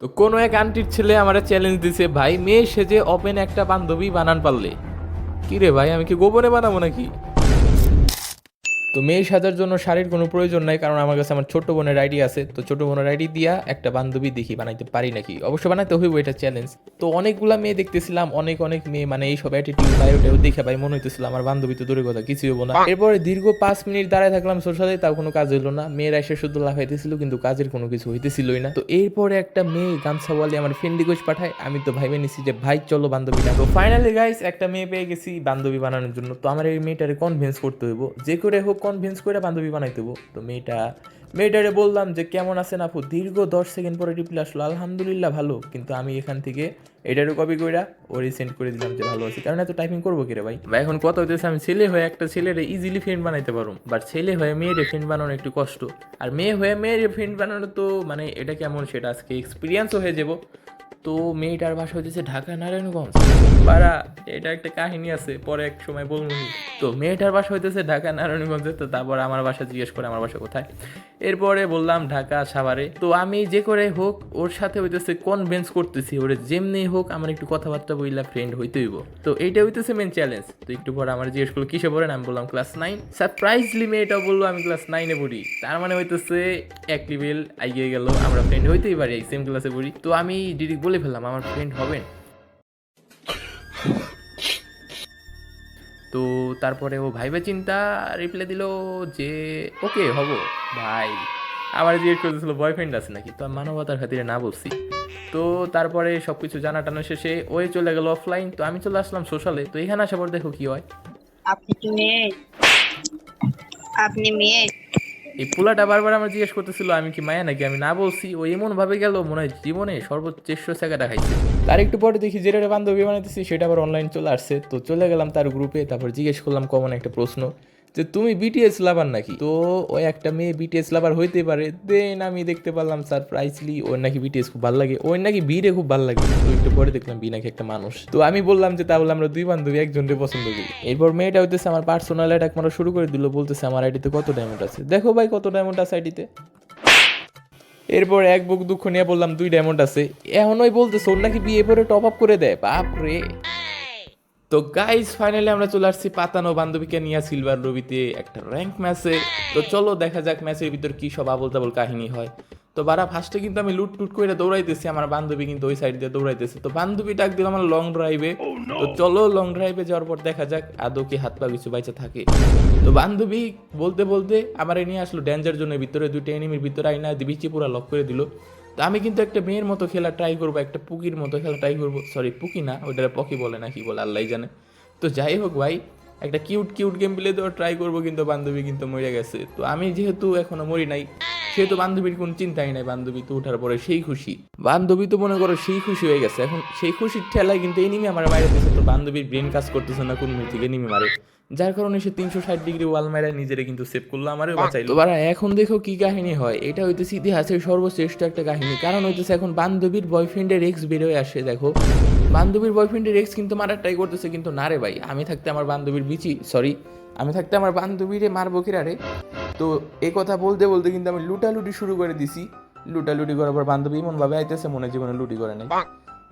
তো কোনো এক আন্টির ছেলে আমার চ্যালেঞ্জ দিছে, ভাই, মেয়ে সেজে ওপেন একটা বান্ধবী বানান পারলে। কিরে ভাই, আমি কি গোবরে বানাবো নাকি? তো মেয়ে সাজার জন্য শাড়ির কোনো প্রয়োজন নাই কারণ আমার কাছে আমার ছোট বোনের আইডি আছে। তো ছোট বোনের আইডি দিয়া একটা বান্ধবী দেখি বানাইতে পারি নাকি? অবশ্য বানাইতে হইব এটা চ্যালেঞ্জ তো অনেকগুলা মেয়ে দেখতেছিলাম অনেক অনেক মেয়ে মানে এই সব অ্যাটিটিউড বায়োটেও দেখে ভাই মনে হইতেছিল আমার বান্ধবী তো দূরের কথা কিছুই হব না। এরপরে দীর্ঘ পাঁচ মিনিট দাঁড়ায় থাকলাম সোশ্যালে তাও কোনো কাজ হইল না। মেয়েরা এসে শুধু লাফাইতেছিল কিন্তু কাজের কোনো কিছু হইতেছিলই না। তো এরপরে একটা মেয়ে গামছাওয়ালি আমার ফ্রেন্ড রিকোয়েস্ট পাঠায় আমি তো ভাইবে নিছি যে ভাই চলো বান্ধবীটা। তো ফাইনালি গাইস একটা মেয়ে পেয়ে গেছি বান্ধবী বানানোর জন্য। তো আমার এই মেয়েটারে কনভিন্স করতে হইব যে করে হোক কনভিন্স করে বান্ধবী বানাইতে হইব তো মেয়েটা, মেয়েটারে বললাম যে, কেমন আছেন আপু? দীর্ঘ দশ সেকেন্ড পরে রিপ্লাই আসলো, আলহামদুলিল্লাহ ভালো। কিন্তু আমি এখান থেকে এটারও কপি কইরা ওরে সেন্ড করে দিলাম যে, ভালো আছি। কারণ এত টাইপিং করব কিরে ভাই? ভাই, এখন কথা হইতেছে আমি ছেলে হয়ে একটা ছেলেরে ইজিলি ফ্রেন্ড বানাইতে পারুম। বাট ছেলে হয়ে মেয়েরে ফ্রেন্ড বানানো একটু কষ্ট। আর মেয়ে হয়ে মেয়ের ফ্রেন্ড বানানো তো মানে এটা কেমন সেটা আজকে এক্সপিরিয়েন্সও হয়ে যাব। তো মেয়েটার বাসা হইতেছে ঢাকা নারায়ণগঞ্জ পাড়া, এটা একটা কাহিনী আছে, পরে এক সময় বলব। তো মেয়েটার বাসা হইতেছে ঢাকা নারায়ণগঞ্জে, তো তারপর আমার বাসা জিজ্ঞেস করে আমার বাসা কোথায়? এরপরে বললাম ঢাকা, সাভারে। তো আমি যে করে হোক, ওর সাথে হইতেছে কনভিন্স করতেছি, ওরে যেমনি হোক আমার একটু কথাবার্তা বইলা ফ্রেন্ড হইতে হইব। তো এইটা হইতেছে মেন চ্যালেঞ্জ তো একটু পরে আমার জিজ্ঞেস করল, কিসে পড়েন? আমি বললাম ক্লাস নাইন সারপ্রাইজলি মেয়েটা বলল, আমি ক্লাস নাইনে পড়ি। তার মানে হইতেছে এক লেভেল আইগিয়ে গেল, আমরা ফ্রেন্ড হইতেই পারি সেম ক্লাসে পড়ি। তো আমি ডিরেক্ট বলে ফেললাম, আমার ফ্রেন্ড হবেন? তো তারপরে ও ভাইবে চিন্তা রিপ্লে দিল যে, ওকে, হব, ভাই। আমার জিজ্ঞেস করতেছিল বয়ফ্রেন্ড আছে নাকি? তো মানবতার খাতিরে না বলছি। তো তারপরে সব কিছু জানা টানা শেষে ওই চলে গেল অফলাইন তো আমি চলে আসলাম সোশ্যালে তো এখানে আসার পর দেখো কি হয়। আপনি মেয়ে? আপনি মেয়ে? এই পোলাটা বারবার আমার জিজ্ঞেস করতেছিল, আমি কি মায়া নাকি? আমি না বলছি। ও এমন ভাবে গেল, মনে হয় জীবনে সর্বোচ্চ টাকাটা খাইছে। তার একটু পরে দেখি যেটা বান্ধবী বানাইতেছি, সেটা আবার অনলাইন চলে আসছে। তো চলে গেলাম তার গ্রুপে তারপর জিজ্ঞেস করলাম, কমন একটা প্রশ্ন? যে তুমি বিটিএস লাভার নাকি? তো ওই একটা মেয়ে বিটিএস লাভার হইতে পারে। দেন আমি দেখতে পারলাম সারপ্রাইজলি ওর নাকি বিটিএস খুব ভালো লাগে। ওর নাকি বিরে খুব ভালো লাগে। তো একটু পরে দেখলাম বি নাকি একটা মানুষ। তো আমি বললাম যে তাহলে আমরা দুই বান্ধবী একজনকে পছন্দ করি। এরপর মেয়েটা হইতেছে আমার পার্সোনাল অ্যাটাক মারা শুরু করে দিল, বলতেছে আমার আইডিতে কত ডায়মন্ড আছে। দেখো ভাই কত ডায়মন্ড আছে আইডিতে এরপর এক বুক দুঃখ নিয়ে বললাম, দুই ডায়মন্ড আছে। এখন ওই বলতেছে, ওর নাকি বিয়ে পরে টপ আপ করে দেয়। বাপ রে তো গাইস ফাইনালি আমরা চলে আসছি পাতানো বান্ধবীকে নিয়ে সিলভার রবিতে একটা র্যাঙ্ক ম্যাচে তো চলো দেখা যাক ম্যাচের ভিতর কি সব আবল তাবল কাহিনী হয়। তো বারা ফার্স্টে কিন্তু আমি লুট টুট করে দৌড়াইতেছি আমার বান্ধবী কিন্তু ওই সাইড দিয়ে দৌড়াইতেছে। তো বান্ধবী ডাক দিল আমার লং ড্রাইভে তো চলো লং ড্রাইভে যাওয়ার পর দেখা যাক আদৌ কি হাত পা কিছু বাইচা থাকে। তো বান্ধবী বলতে বলতে আমার নিয়ে আসলো ড্যাঞ্জার জন্য ভিতরে দুইটা এনিমির ভিতরে আইনা দিবিচি পুরো লক করে দিল। তো আমি কিন্তু একটা মেয়ের মতো খেলা ট্রাই করব, একটা পুকির মতো খেলা ট্রাই করব। সরি পুকি না ওইটা পকি বলে না, কি বলে আল্লাহ জানে। তো যাই হোক ভাই, একটা কিউট কিউট গেম প্লে তো ট্রাই করব কিন্তু বান্ধবী কিন্তু মরে গেছে। তো আমি যেহেতু এখনও মরি নাই সেহেতু বান্ধবীর কোনো চিন্তাই নাই, বান্ধবী তো ওঠার পরে সেই খুশি। বান্ধবী তো মনে করো সেই খুশি হয়ে গেছে। এখন সেই খুশির ঠেলায় কিন্তু এনিমি আমার মারে দিয়েছে তো বান্ধবীর ব্রেন কাজ করতেছে না, কোন থেকে এনিমি মারে। যার কারণে সে তিনশো ষাট ডিগ্রি ওয়াল মেরে নিজেরে কিন্তু সেভ করল আমারও বাঁচাইলো। এবার এখন দেখো কি কাহিনী হয়। এটা হইতেছে ইতিহাসের সর্বশ্রেষ্ঠ একটা কাহিনী। কারণ হইতেছে এখন বান্ধবীর বয়ফ্রেন্ডের এক্স বেরোয় আসে, দেখো। বান্ধবীর বয়ফ্রেন্ডের এক্স কিন্তু মারার ট্রাই করতেছে, কিন্তু না রে ভাই, আমি থাকতে আমার বান্ধবীর বিচি সরি আমি থাকতে আমার বান্ধবীরে মারবো কিরারে? তো এই কথা বলতে বলতে কিন্তু আমি লুটালুটি শুরু করে দিছি। লুটালুটি করার পর বান্ধবী এমনভাবে আইতেছে মনে জীবনে লুটি করে নাই।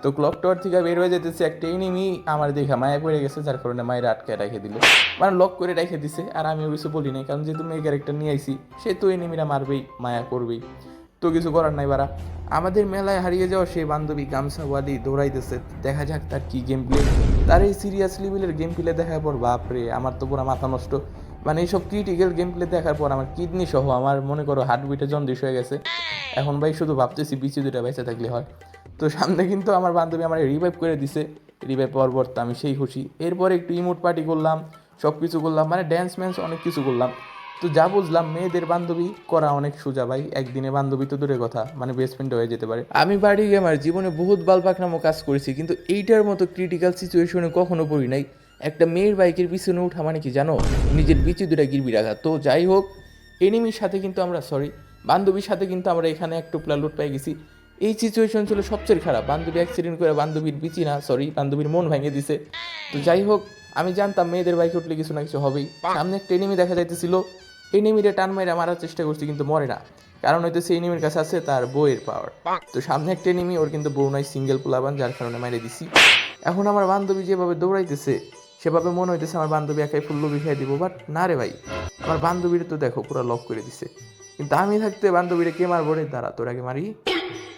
তো ক্লক টাওয়ার থেকে বের হয়ে যেতেছে একটা এনিমি আমার দেখা মায়া পড়ে গেছে যার কারণে মায়ের আটকে রেখে দিল। মানে লক করে রেখে দিছে আর আমি কিছু বলি নাই কারণ যেহেতু মেয়ে ক্যারেক্টার নিয়ে আইছি সে তো এনিমিরা মারবেই মায়া করবেই। তো কিছু করার নাই বারা আমাদের মেলায় হারিয়ে যাওয়া সেই বান্ধবী গামছাওয়ালি দৌড়াইতেছে দেখা যাক তার কি গেম প্লে তার এই সিরিয়াস লেভেলের গেম প্লে দেখার পর বাপরে আমার তো পুরো মাথা নষ্ট। মানে এইসব ক্রিটিক্যাল গেম প্লে দেখার পর আমার কিডনি সহ আমার মনে করো হার্টবিটে জন্ডিস হয়ে গেছে। এখন ভাই শুধু ভাবতেছি বিচি দুটা বেঁচে থাকলে হয়। তো সামনে কিন্তু আমার বান্ধবী আমার রিভাইভ করে দিছে। রিভাইভ পাওয়ার পর আমি সেই খুশি। এরপরে একটু ইমোট পার্টি করলাম সব কিছু করলাম মানে ড্যান্স ম্যান্স অনেক কিছু করলাম। তো যা বুঝলাম, মেয়েদের বান্ধবী করা অনেক সোজা ভাই। একদিনে বান্ধবী তো দূরের কথা মানে বেস্ট ফ্রেন্ড হয়ে যেতে পারে। আমি বাড়ি গেমার জীবনে বহুত বালপাক নামও কাজ করেছি, কিন্তু এইটার মতো ক্রিটিক্যাল সিচুয়েশনে কখনো পড়ি নাই। একটা মেয়ের বাইকের পিছনে উঠা মানে কি জানো? নিজের বিচি দুটা গিরবি রাখা তো যাই হোক এনিমির সাথে কিন্তু আমরা সরি বান্ধবীর সাথে কিন্তু আমরা এখানে এক টুপলা লুট পেয়ে গেছি। এই সিচুয়েশন ছিল সবচেয়ে খারাপ। বান্ধবী অ্যাক্সিডেন্ট করে বান্ধবীর বিচি না সরি বান্ধবীর মন ভেঙে দিছে। তো যাই হোক, আমি জানতাম মেয়েদের বাইকে উঠলে কিছু না কিছু হবেই। সামনে একটা এনিমি দেখা যাইতেছিল। এনিমিরে টান মাইরা মারার চেষ্টা করছি, কিন্তু মরে না। কারণ হইতেছে এনিমির কাছে আছে তার বউয়ের পাওয়ার তো সামনে একটা এনিমি ওর কিন্তু বউ নাই সিঙ্গেল পোলাবান যার কারণে মাইরে দিছি। এখন আমার বান্ধবী যেভাবে দৌড়াইতেছে সেভাবে মনে হইতেছে আমার বান্ধবী একাই ফুল্লু বিখাই দিব বাট না রে ভাই, আমার বান্ধবীর তো দেখো পুরো লক করে দিছে। কিন্তু আমি থাকতে বান্ধবীরে কে মারবো রে? দাঁড়া, তোর আগে মারি।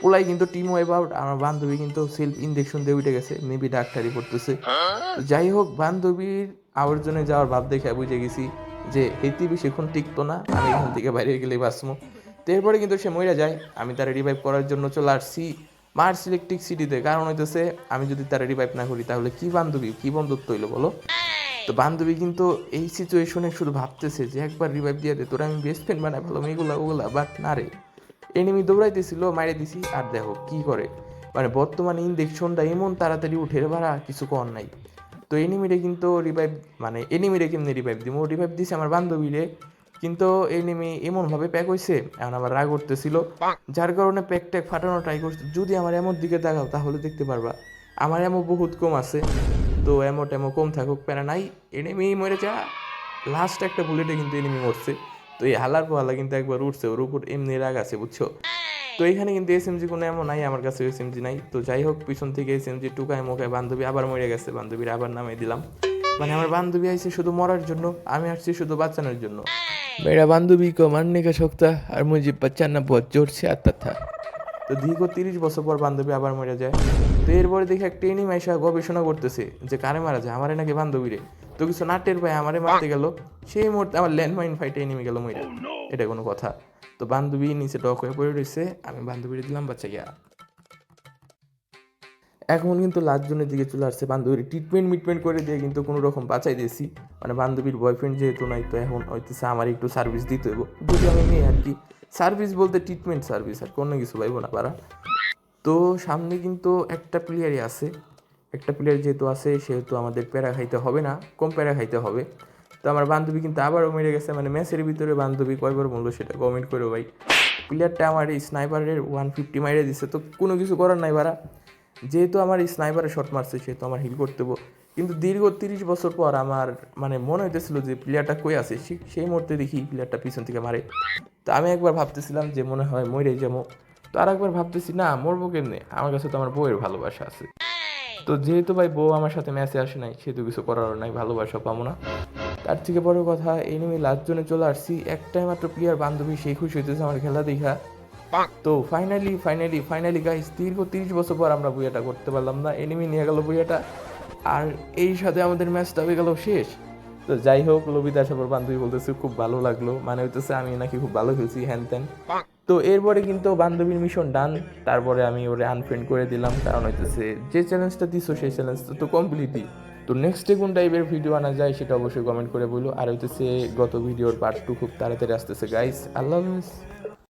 পোলাই কিন্তু টিম ওয়াইপ আউট আমার বান্ধবী কিন্তু সেলফ ইনজেকশন দিয়ে উঠে গেছে মেবি ডাক্তারি পড়তেছে। যাই হোক, বান্ধবীর আবর্জনে যাওয়ার ভাব দেখে বুঝে গেছি যে হেতি বেশিক্ষণ টিকতো না, আমি এখান থেকে বাইরে গেলে বাঁচবো এরপরে কিন্তু সে মরে যায়, আমি তার রিভাইভ করার জন্য চলে আসছি। মার্স ইলেকট্রিক সিটিতে কারণ হইতেছে আমি যদি তার রিভাইভ না করি তাহলে কি বান্ধবী কি বন্ধুত্ব হইল বলো? তো বান্ধবী কিন্তু এই সিচুয়েশনে শুধু ভাবতেছে যে একবার রিভাইভ দিয়ে দে তোরা আমি বেস্ট ফ্রেন্ড বানাই ভালো এগুলা ওগুলা বাট না রে। এনিমি দৌড়াইতেছিল মাইরে দিছি আর দেখো কি করে। মানে বর্তমানে ইনজেকশনটা এমন তাড়াতাড়ি উঠে ভাড়া কিছু কর নাই। তো এনিমিরে কিন্তু রিভাইভ মানে এনিমিরে কেমনি রিভাইভ দিব রিভাইভ দিছে আমার বান্ধবীরে। কিন্তু এনিমি এমনভাবে প্যাক হয়েছে এখন আমার রাগ উঠতেছিল যার কারণে প্যাক ট্যাক ফাটানো ট্রাই করছে। যদি আমার এমন দিকে তাকাও, তাহলে দেখতে পারবা। আমার এমন বহুত কম আছে। তো এমো টেমো কম থাকুক, প্যারা নাই, এনিমি মরে যা। লাস্ট একটা বুলেটে কিন্তু এনিমি মরছে। তো এই হালার পোহালা কিন্তু একবার উঠছে ওর উপর এমনি রাগ আছে, বুঝছ? তো এখানে কিন্তু এস এসএমজি কোনো এমন নাই, আমার কাছে এস এসএমজি নাই। তো যাই হোক, পিছন থেকে এস এসএমজি টুকায় মোকায় বান্ধবী আবার মরে গেছে। বান্ধবীর আবার নামে দিলাম। মানে আমার বান্ধবী আইছে শুধু মরার জন্য, আমি আসছি শুধু বাঁচানোর জন্য। মেরা বান্ধবী কো মারনে কা শক্তা আর মুঝে বাঁচানা বহুত জোর সে আতা থা তো দীর্ঘ তিরিশ বছর পর বান্ধবী আবার মরে যায় তো এরপরে দেখে একটা এনিম এসে গবেষণা করতেছে যে কারে মারা যায় আমারে নাকি বান্ধবী রে তো কিছু নাটের পায় আমারে মারতে গেল সেই মুহূর্তে আমার ল্যান্ডমাইন ফাইটে এনিমি গেল মইরা এটা কোনো কথা তো বান্ধবী নিচে ডক হয়ে পড়ে রয়েছে আমি বান্ধবীরে দিলাম বাচ্চা গিয়া এখন কিন্তু লাস্ট জনের দিকে চলে আসছে বান্ধবীর। ট্রিটমেন্ট মিটমেন্ট করে দিয়ে কিন্তু কোনো রকম বাঁচাই দিয়েছি। মানে বান্ধবীর বয়ফ্রেন্ড যেহেতু নাই, তো এখন হইতেছে আমার একটু সার্ভিস দিতে হইব। যদি আমি নেই আর কি। সার্ভিস বলতে ট্রিটমেন্ট সার্ভিস আর কোনো কিছু পাইবো না পারা তো সামনে কিন্তু একটা প্লেয়ারই আছে। একটা প্লেয়ার যেহেতু আছে, সেহেতু আমাদের প্যারা খাইতে হবে না, কম প্যারা খাইতে হবে। তো আমার বান্ধবী কিন্তু আবারও মেরে গেছে মানে ম্যাচের ভিতরে বান্ধবী কয়বার বলল সেটা কমেন্ট করো ভাই। প্লেয়ারটা আমার এই স্নাইপারের ওয়ান ফিফটি মাইরে দিচ্ছে তো কোনো কিছু করার নাই বারা যেহেতু আমার এই স্নাইপারে শট মারছে, সেহেতু আমার হিল করতে হব। কিন্তু দীর্ঘ তিরিশ বছর পর আমার মানে মনে হইতেছিল যে প্লেয়ারটা কই আছে সেই মুহূর্তে দেখি প্লেয়ারটা পিছন থেকে মারে। তো আমি একবার ভাবতেছিলাম যে মনে হয় মরে যাব। তো আর একবার ভাবতেছি, না, মরবো কেমনে? আমার কাছে তো আমার বউয়ের ভালোবাসা আছে। তো যেহেতু ভাই বউ আমার সাথে ম্যাচে আসে নাই, সেহেতু কিছু করার নাই, ভালোবাসা পাবো না। তার থেকে বড় কথা এনিমি লাস্ট জনে চলে আসছি। একটাই মাত্র প্লেয়ার বান্ধবী সেই খুশি হইতেছে আমার খেলা দেখা। তো ফাইনালি ফাইনালি ফাইনালি গাইস দীর্ঘ তিরিশ বছর পর আমরা বইয়াটা করতে পারলাম না এনিমি নিয়ে গেল বইয়াটা। আর এই সাথে আমাদের ম্যাচটা হয়ে গেল শেষ। তো যাই হোক লবিতা সবার বান্ধবী বলতেছে খুব ভালো লাগল। মানে হইতেছে আমি নাকি খুব ভালো খেলছি হ্যান ত্যান। তো এরপরে কিন্তু বান্ধবীর মিশন ডান তারপরে আমি ওরে আনফ্রেন্ড করে দিলাম কারণ হইতেছে যে চ্যালেঞ্জটা দিছো সেই চ্যালেঞ্জটা তো কমপ্লিটই তো নেক্সটে কোন টাইপের ভিডিও আনা যায় সেটা অবশ্যই কমেন্ট করে বলো। আর হইতেছে গত ভিডিওর পার্ট টু খুব তাড়াতাড়ি আসতেছে গাইস আল্লাহ হাফিজ।